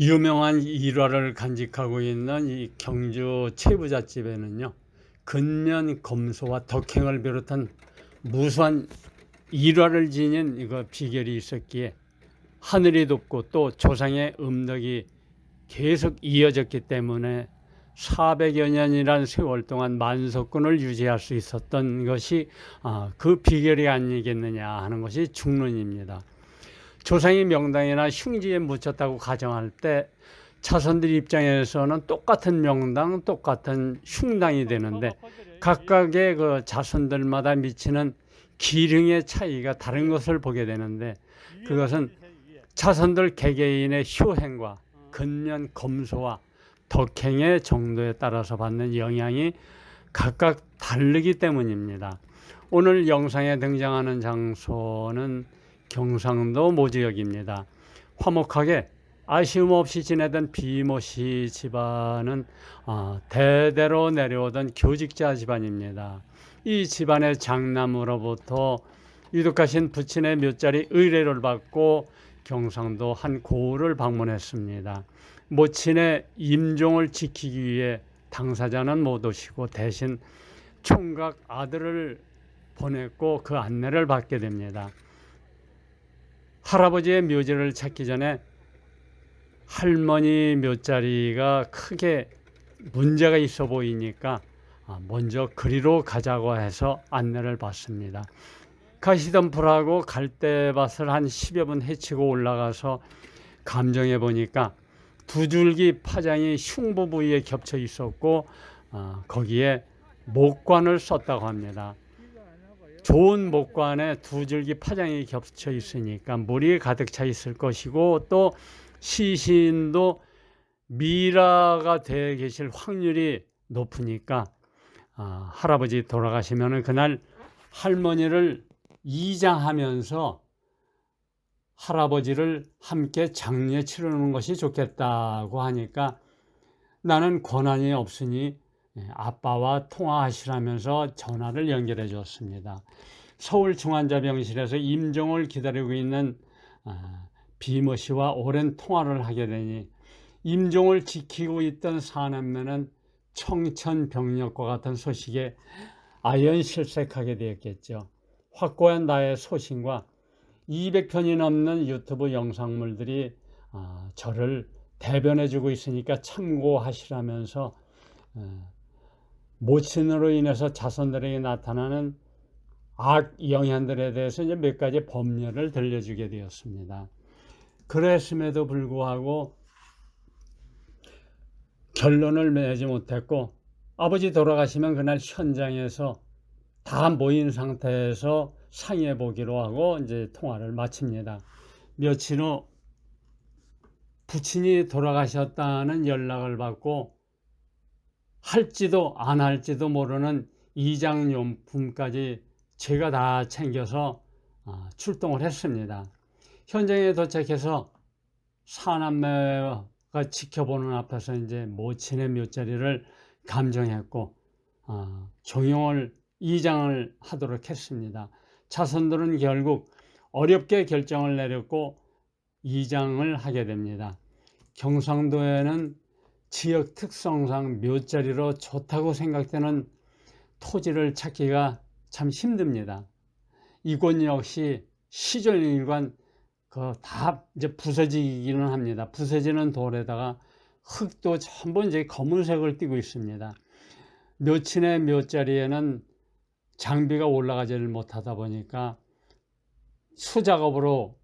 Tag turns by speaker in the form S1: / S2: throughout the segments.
S1: 유명한 일화를 간직하고 있는 이 경주 최부잣집에는요 근면 검소와 덕행을 비롯한 무수한 일화를 지닌 이거 비결이 있었기에 하늘이 돕고 또 조상의 음덕이 계속 이어졌기 때문에 400여 년이란 세월 동안 만석군을 유지할 수 있었던 것이 아, 그 비결이 아니겠느냐 하는 것이 중론입니다. 조상의 명당이나 흉지에 묻혔다고 가정할 때 자손들 입장에서는 똑같은 명당, 똑같은 흉당이 되는데 각각의 그 자손들마다 미치는 기능의 차이가 다른 것을 보게 되는데 그것은 자손들 개개인의 효행과 근면 검소와 덕행의 정도에 따라서 받는 영향이 각각 다르기 때문입니다. 오늘 영상에 등장하는 장소는 경상도 모지역입니다. 화목하게 아쉬움 없이 지내던 비모씨 집안은 아, 대대로 내려오던 교직자 집안입니다. 이 집안의 장남으로부터 유독하신 부친의 몇 자리 의뢰를 받고 경상도 한 고을을 방문했습니다. 모친의 임종을 지키기 위해 당사자는 못 오시고 대신 총각 아들을 보냈고 그 안내를 받게 됩니다. 할아버지의 묘지를 찾기 전에 할머니 묘자리가 크게 문제가 있어 보이니까 아, 먼저 그리로 가자고 해서 안내를 받습니다. 가시던 불하고 갈대밭을 한 10여 분 헤치고 올라가서 감정해 보니까 두 줄기 파장이 흉부 부위에 겹쳐 있었고 어, 거기에 목관을 썼다고 합니다. 좋은 목관에 두 줄기 파장이 겹쳐 있으니까 물이 가득 차 있을 것이고 또 시신도 미라가 돼 계실 확률이 높으니까 어, 할아버지 돌아가시면은 그날 할머니를 이장하면서 할아버지를 함께 장례 치르는 것이 좋겠다고 하니까 나는 권한이 없으니 아빠와 통화하시라면서 전화를 연결해 줬습니다. 서울 중환자병실에서 임종을 기다리고 있는 아, 비모 씨와 오랜 통화를 하게 되니 임종을 지키고 있던 사남매는 청천벽력과 같은 소식에 아연실색하게 되었겠죠. 확고한 나의 소신과 200편이 넘는 유튜브 영상물들이 아, 저를 대변해주고 있으니까 참고하시라면서 어, 모친으로 인해서 자손들에게 나타나는 악 영향들에 대해서 이제 몇 가지 법률을 들려주게 되었습니다. 그랬음에도 불구하고 결론을 내지 못했고 아버지 돌아가시면 그날 현장에서 다 모인 상태에서 상의해 보기로 하고 이제 통화를 마칩니다. 며칠 후 부친이 돌아가셨다는 연락을 받고 할지도 안 할지도 모르는 이장용품까지 제가 다 챙겨서 아, 출동을 했습니다. 현장에 도착해서 사남매가 지켜보는 앞에서 이제 모친의 묘자리를 감정했고 아, 종용을 이장을 하도록 했습니다. 자손들은 결국 어렵게 결정을 내렸고 이장을 하게 됩니다. 경상도에는 지역 특성상 묘자리로 좋다고 생각되는 토지를 찾기가 참 힘듭니다. 이곳 역시 시절일관 그다 이제 부서지기는 합니다. 부서지는 돌에다가 흙도 전부 이제 검은색을 띠고 있습니다. 묘친의 묘자리에는 장비가 올라가지를 못하다 보니까 수작업으로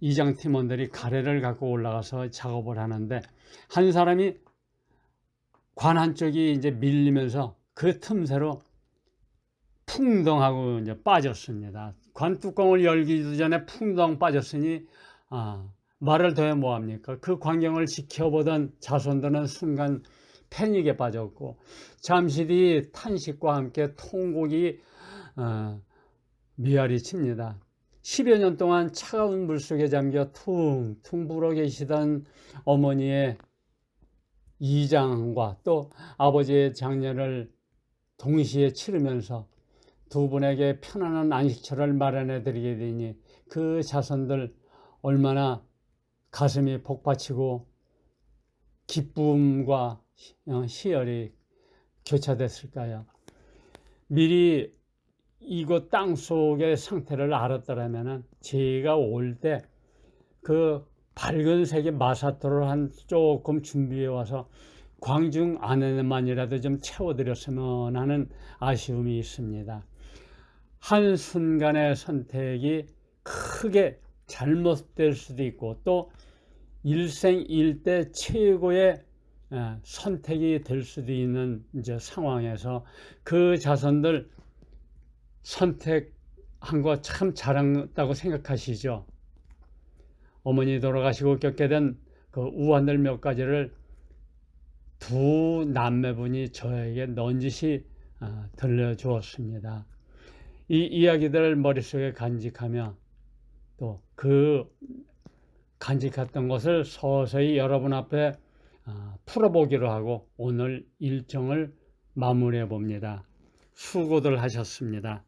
S1: 이장 팀원들이 가래를 갖고 올라가서 작업을 하는데 한 사람이 관 한쪽이 이제 밀리면서 그 틈새로 풍덩하고 이제 빠졌습니다. 관 뚜껑을 열기도 전에 풍덩 빠졌으니 아, 말을 더해 뭐합니까? 그 광경을 지켜보던 자손들은 순간 패닉에 빠졌고 잠시 뒤 탄식과 함께 통곡이 어, 미아리 칩니다. 10여 년 동안 차가운 물 속에 잠겨 퉁퉁 불어 계시던 어머니의 이장과 또 아버지의 장례를 동시에 치르면서 두 분에게 편안한 안식처를 마련해 드리게 되니 그 자손들 얼마나 가슴이 복받치고 기쁨과 어, 희열이 교차됐을까요? 미리 이곳 땅 속의 상태를 알았더라면은 제가 올 때 그 밝은 색의 마사토를 한 조금 준비해 와서 광중 안에만이라도 좀 채워드렸으면 하는 아쉬움이 있습니다. 한 순간의 선택이 크게 잘못될 수도 있고 또 일생 일대 최고의 예, 선택이 될 수도 있는 이제 상황에서 그 자손들 선택한 거 참 잘했다고 생각하시죠? 어머니 돌아가시고 겪게 된 그 우환들 몇 가지를 두 남매분이 저에게 넌지시 아, 들려주었습니다. 이 이야기들을 머릿속에 간직하며 또 그 간직했던 것을 서서히 여러분 앞에 아, 풀어보기로 하고 오늘 일정을 마무리해 봅니다. 수고들 하셨습니다.